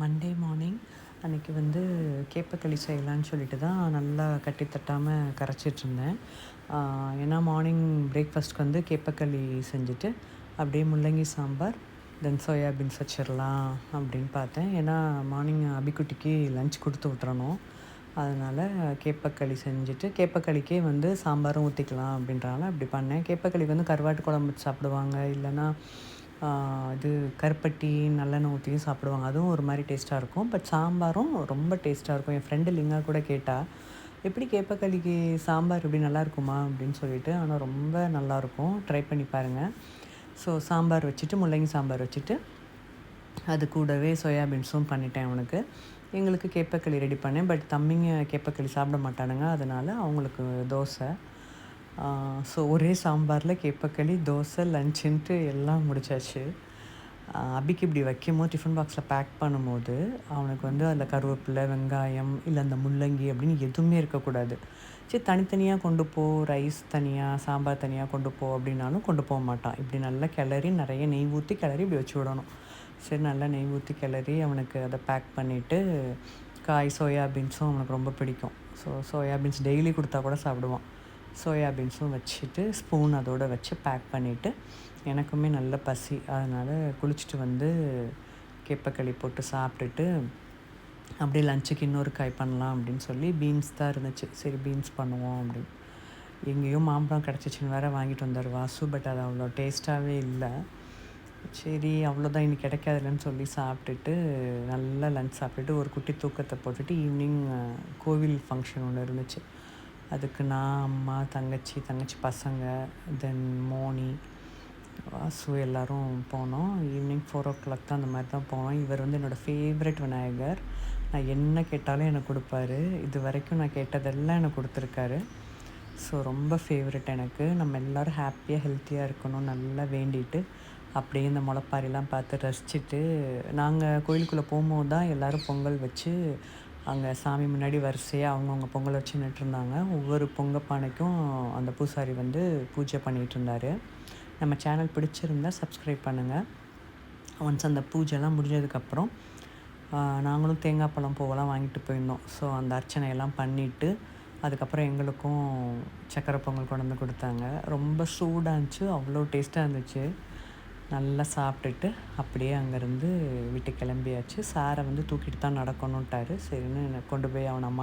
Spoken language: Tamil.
மண்டே மார்னிங் அன்றைக்கி வந்து கேப்பக்களி செய்யலான்னு சொல்லிட்டு தான் நல்லா கட்டி தட்டாமல் கரைச்சிட்ருந்தேன் ஏன்னா மார்னிங் பிரேக்ஃபாஸ்ட்க்கு வந்து கேப்பக்களி செஞ்சுட்டு அப்படியே முள்ளங்கி சாம்பார் தென் சோயாபீன்ஸ் வச்சிடலாம் அப்படின்னு பார்த்தேன். ஏன்னா மார்னிங் அபிக்குட்டிக்கு லஞ்ச் கொடுத்து விட்றணும் அதனால் கேப்பக்களி செஞ்சுட்டு கேப்பக்களிக்கே வந்து சாம்பாரும் ஊற்றிக்கலாம் அப்படின்றாங்க. அப்படி பண்ணேன். கேப்பக்களிக்கு வந்து கருவாட்டு குழம்பு சாப்பிடுவாங்க. இல்லைன்னா இது கருப்பட்டி நல்லெண்ணெய் ஊற்றியும் சாப்பிடுவாங்க. அதுவும் ஒரு மாதிரி டேஸ்ட்டாக இருக்கும். பட் சாம்பாரும் ரொம்ப டேஸ்ட்டாக இருக்கும். என் ஃப்ரெண்டு லிங்கா கூட கேட்டால் எப்படி கேப்பக்களிக்கு சாம்பார் எப்படி நல்லா இருக்குமா? அப்படின்னு சொல்லிட்டு ஆனால் ரொம்ப நல்லாயிருக்கும் ட்ரை பண்ணி பாருங்கள் ஸோ சாம்பார் வச்சுட்டு முள்ளங்கி சாம்பார் வச்சுட்டு அது கூடவே சோயாபீன்ஸும் பண்ணிட்டேன் அவனுக்கு. எங்களுக்கு கேப்பக்களி ரெடி பண்ணேன். பட் தம்பிங்க கேப்பக்களி சாப்பிட மாட்டானுங்க. அதனால் அவங்களுக்கு தோசை. ஸோ ஒரே சாம்பாரில் கேப்பக்களி தோசை லஞ்சுன்ட்டு எல்லாம் முடிச்சாச்சு. அபிக்கு இப்படி வைக்கும் போது டிஃபன் பாக்ஸில் பேக் பண்ணும்போது அவனுக்கு வந்து அதில் கருவேப்பிலை வெங்காயம் இல்லை அந்த முள்ளங்கி அப்படின்னு எதுவுமே இருக்கக்கூடாது. சரி தனித்தனியாக கொண்டு போ ரைஸ் தனியாக சாம்பார் தனியாக கொண்டு போ அப்படின்னாலும் கொண்டு போக மாட்டான். இப்படி நல்லா கிளறி நிறைய நெய் ஊற்றி கிளறி இப்படி வச்சு விடணும். சரி நல்லா நெய் ஊற்றி கிளறி அவனுக்கு அதை பேக் பண்ணிவிட்டு காய் சோயாபீன்ஸும் அவனுக்கு ரொம்ப பிடிக்கும். ஸோ சோயாபீன்ஸ் டெய்லி கொடுத்தா கூட சாப்பிடுவான். சோயாபீன்ஸும் வச்சுட்டு ஸ்பூன் அதோடு வச்சு பேக் பண்ணிவிட்டு எனக்குமே நல்ல பசி. அதனால் குளிச்சுட்டு வந்து கேப்பக்களி போட்டு சாப்பிட்டுட்டு அப்படியே லஞ்சுக்கு இன்னொரு காய் பண்ணலாம் அப்படின்னு சொல்லி பீன்ஸ் தான் இருந்துச்சு. சரி பீன்ஸ் பண்ணுவோம் அப்படின்னு. எங்கேயோ மாம்பழம் கிடச்சிச்சின்னு வேறு வாங்கிட்டு வந்தார் வாசு பட் அது அவ்வளோ டேஸ்ட்டாகவே இல்லை. சரி அவ்வளோதான் இன்னைக்கு கிடைக்காதுலன்னு சொல்லி சாப்பிட்டுட்டு நல்லா லஞ்ச் சாப்பிட்டுட்டு ஒரு குட்டி தூக்கத்தை போட்டுட்டு ஈவினிங் கோவில் ஃபங்க்ஷன் ஒன்று இருந்துச்சு. அதுக்கு நான் அம்மா தங்கச்சி தங்கச்சி பசங்க தென் மோனி வாசு எல்லோரும் போனோம். ஈவினிங் ஃபோர் ஓ கிளாக் தான் அந்த மாதிரி தான் போனோம். இவர் வந்து என்னோடய ஃபேவரட் விநாயகர். நான் என்ன கேட்டாலும் எனக்கு கொடுப்பாரு. இது வரைக்கும் நான் கேட்டதெல்லாம் எனக்கு கொடுத்துருக்காரு. ஸோ ரொம்ப ஃபேவரட் எனக்கு. நம்ம எல்லோரும் ஹாப்பியாக ஹெல்த்தியாக இருக்கணும். நல்லா வேண்டிட்டு அப்படியே இந்த முளைப்பாரிலாம் பார்த்து ரசிச்சுட்டு நாங்கள் கோயிலுக்குள்ளே போகும்போது தான் எல்லோரும் பொங்கல் வச்சு அங்கே சாமி முன்னாடி வரிசையாக அவங்கவுங்க பொங்கல் வச்சு நின்றுருந்தாங்க ஒவ்வொரு பொங்க பானைக்கும் அந்த பூசாரி வந்து பூஜை பண்ணிகிட்டு இருந்தார் நம்ம சேனல் பிடிச்சிருந்தா சப்ஸ்கிரைப் பண்ணுங்கள் ஒன்ஸ் அந்த பூஜைலாம் முடிஞ்சதுக்கப்புறம் நாங்களும் தேங்காய் பழம் பூவெல்லாம் வாங்கிட்டு போயிருந்தோம். ஸோ அந்த அர்ச்சனையெல்லாம் பண்ணிவிட்டு அதுக்கப்புறம் எங்களுக்கும் சக்கரை பொங்கல் கொண்டு வந்து கொடுத்தாங்க. ரொம்ப சூடாக இருந்துச்சு அவ்வளோ டேஸ்ட்டாக இருந்துச்சு. நல்லா சாப்பிட்டுட்டு அப்படியே அங்கேருந்து விட்டு கிளம்பியாச்சு. சாரை வந்து தூக்கிட்டு தான் நடக்கணுன்ட்டாரு சரின்னு கொண்டு போய் அவன் அம்மா